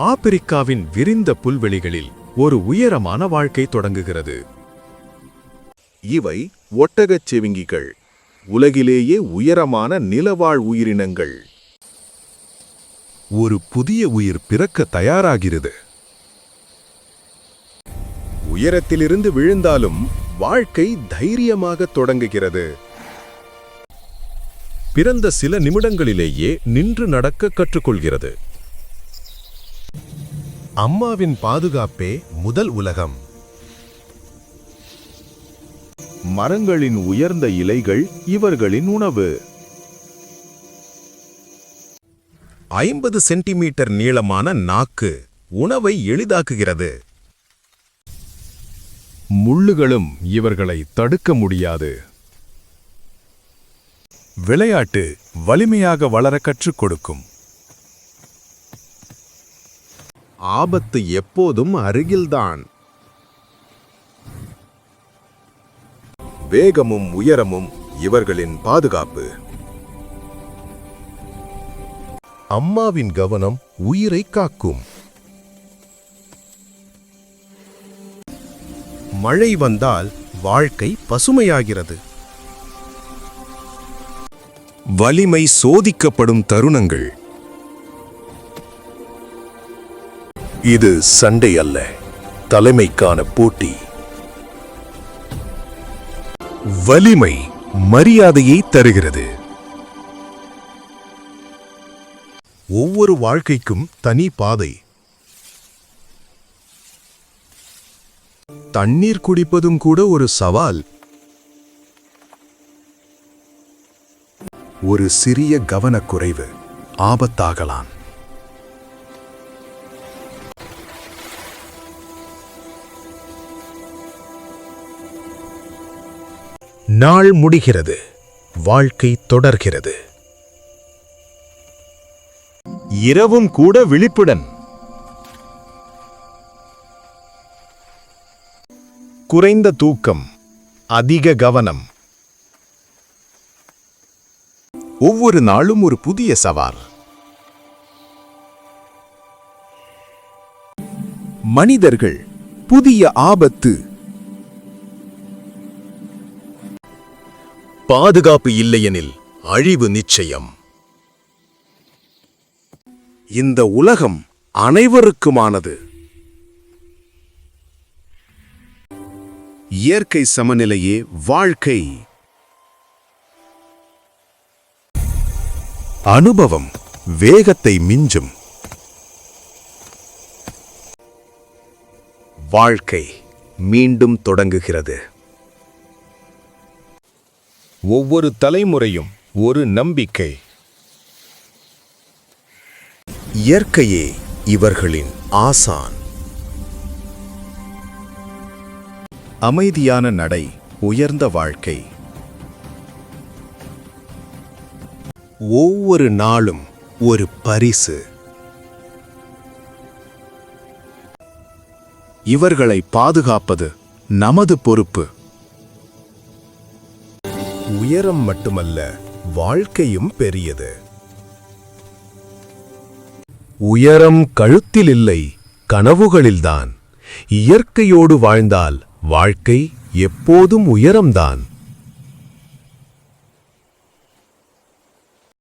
ஆப்பிரிக்காவின் விரிந்த புல்வெளிகளில் ஒரு உயரமான வாழ்க்கை தொடங்குகிறது. இவை ஒட்டகச் செவிங்கிகள். உலகிலேயே உயரமான நிலவாழ் உயிரினங்கள். ஒரு புதிய உயிர் பிறக்க தயாராகிறது. உயரத்திலிருந்து விழுந்தாலும் வாழ்க்கை தைரியமாக தொடங்குகிறது. பிறந்த சில நிமிடங்களிலேயே நின்று நடக்க கற்றுக்கொள்கிறது. அம்மாவின் பாதுகாப்பே முதல் உலகம். மரங்களின் உயர்ந்த இலைகள் இவர்களின் உணவு. ஐம்பது சென்டிமீட்டர் நீளமான நாக்கு உணவை எளிதாக்குகிறது. முள்ளுகளும் இவர்களை தடுக்க முடியாது. விளையாட்டு வலிமையாக வளர கற்றுக் கொடுக்கும். ஆபத்து எப்போதும் அருகில்தான். வேகமும் உயரமும் இவர்களின் பாதுகாப்பு. அம்மாவின் கவனம் உயிரை காக்கும். மழை வந்தால் வாழ்க்கை பசுமையாகிறது. வலிமை சோதிக்கப்படும் தருணங்கள். இது சண்டை அல்ல தலைமைக்கான போட்டி. வலிமை மரியாதையை தருகிறது. ஒவ்வொரு வாழ்க்கைக்கும் தனி பாதை. தண்ணீர் குடிப்பதும் கூட ஒரு சவால். ஒரு சிறிய கவனக்குறைவு ஆபத்தாகலாம். நாள் முடிகிறது வாழ்க்கை தொடர்கிறது. இரவும் கூட விழிப்புடன். குறைந்த தூக்கம் அதிக கவனம். ஒவ்வொரு நாளும் ஒரு புதிய சவால். மனிதர்கள் புதிய ஆபத்து பாதுகாப்பு இல்லையெனில் அழிவு நிச்சயம். இந்த உலகம் அனைவருக்குமானது. இயற்கை சமநிலையே வாழ்க்கை. அனுபவம் வேகத்தை மிஞ்சும். வாழ்க்கை மீண்டும் தொடங்குகிறது. ஒவ்வொரு தலைமுறையும் ஒரு நம்பிக்கை. இயற்கையே இவர்களின் ஆசான். அமைதியான நடை உயர்ந்த வாழ்க்கை. ஒவ்வொரு நாளும் ஒரு பரிசு. இவர்களை பாதுகாப்பது நமது பொறுப்பு. உயரம் மட்டுமல்ல வாழ்க்கையும் பெரியது. உயரம் கழுத்தில் இல்லை கனவுகளில்தான். இயற்கையோடு வாழ்ந்தால் வாழ்க்கை எப்போதும் உயரம்தான்.